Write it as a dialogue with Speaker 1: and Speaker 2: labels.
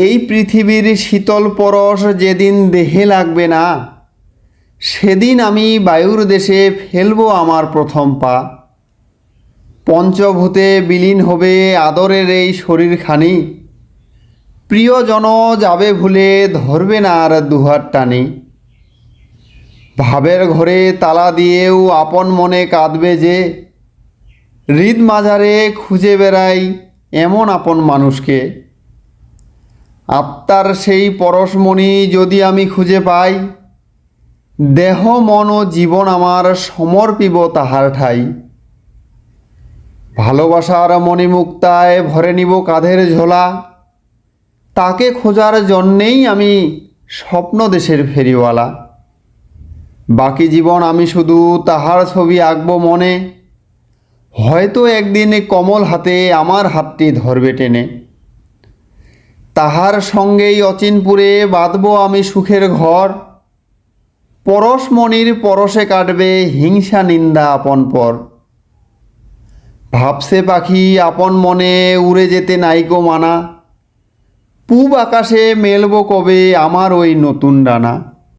Speaker 1: এই পৃথিবীর শীতল পরশ যেদিন দেহে লাগবে না, সেদিন আমি বায়ুর দেশে ফেলব আমার প্রথম পা। পঞ্চভূতে বিলীন হবে আদরের এই শরীরখানি প্রিয়জন যাবে ভুলে ধরবে না আর দুহার টানি। ভাবের ঘরে তালা দিয়েও আপন মনে কাঁদবে যে হৃদ মাঝারে খুঁজে বেড়াই এমন আপন মানুষকে। আত্মার সেই পরশমণি যদি আমি খুঁজে পাই, দেহ, মন ও জীবন আমার সমর্পিব তাহার ঠাই। ভালোবাসার মণিমুক্তায় ভরে নিব কাঁধের ঝোলা। তাকে খোঁজার জন্যেই আমি স্বপ্ন দেশের ফেরিওয়ালা। বাকি জীবন আমি শুধু তাহার ছবি আঁকব মনে। হয়তো একদিন কমল হাতে আমার হাতটি ধরবে টেনে। তাহার সঙ্গেই অচিনপুরে বাঁধব আমি সুখের ঘর। পরশমণির পরশে কাটবে হিংসা নিন্দা আপন পর। ভাবসে পাখি আপন মনে উড়ে যেতে নাইকো মানা। পূব আকাশে মেলব কবে আমার ওই নতুন ডানা।